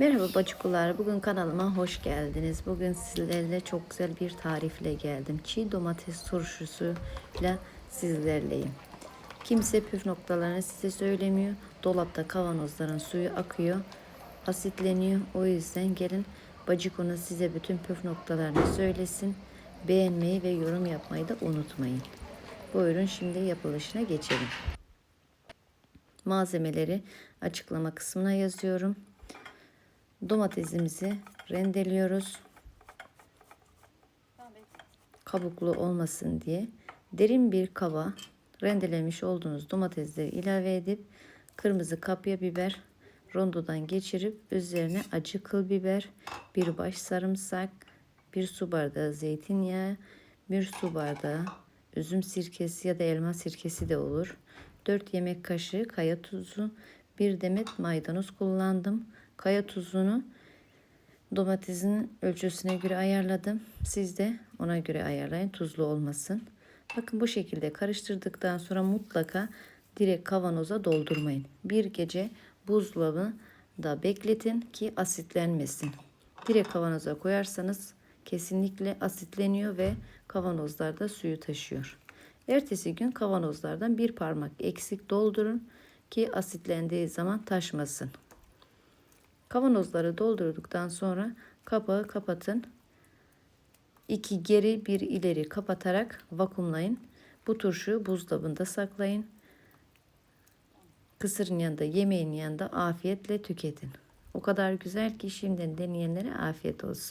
Merhaba bacıkular. Bugün kanalıma hoş geldiniz. Bugün sizlerle çok güzel bir tarifle geldim. Çiğ domates turşusuyla sizlerleyim. Kimse püf noktalarını size söylemiyor. Dolapta kavanozların suyu akıyor. Asitleniyor. O yüzden gelin bacıkona size bütün püf noktalarını söylesin. Beğenmeyi ve yorum yapmayı da unutmayın. Buyurun şimdi yapılışına geçelim. Malzemeleri açıklama kısmına yazıyorum. Domatesimizi rendeliyoruz. Kabuklu olmasın diye derin bir kaba rendelemiş olduğunuz domatesleri ilave edip kırmızı kapya biber rondodan geçirip üzerine acı kıl biber, bir baş sarımsak, bir su bardağı zeytinyağı, bir su bardağı üzüm sirkesi ya da elma sirkesi de olur. 4 yemek kaşığı kaya tuzu, bir demet maydanoz kullandım. Kaya tuzunu domatesin ölçüsüne göre ayarladım. Siz de ona göre ayarlayın. Tuzlu olmasın. Bakın bu şekilde karıştırdıktan sonra mutlaka direkt kavanoza doldurmayın. Bir gece buzdolabında bekletin ki asitlenmesin. Direkt kavanoza koyarsanız kesinlikle asitleniyor ve kavanozlarda suyu taşıyor. Ertesi gün kavanozlardan bir parmak eksik doldurun ki asitlendiği zaman taşmasın. Kavanozları doldurduktan sonra kapağı kapatın. İki geri bir ileri kapatarak vakumlayın. Bu turşu buzdolabında saklayın. Kısırın yanında, yemeğin yanında afiyetle tüketin. O kadar güzel ki şimdiden deneyenlere afiyet olsun.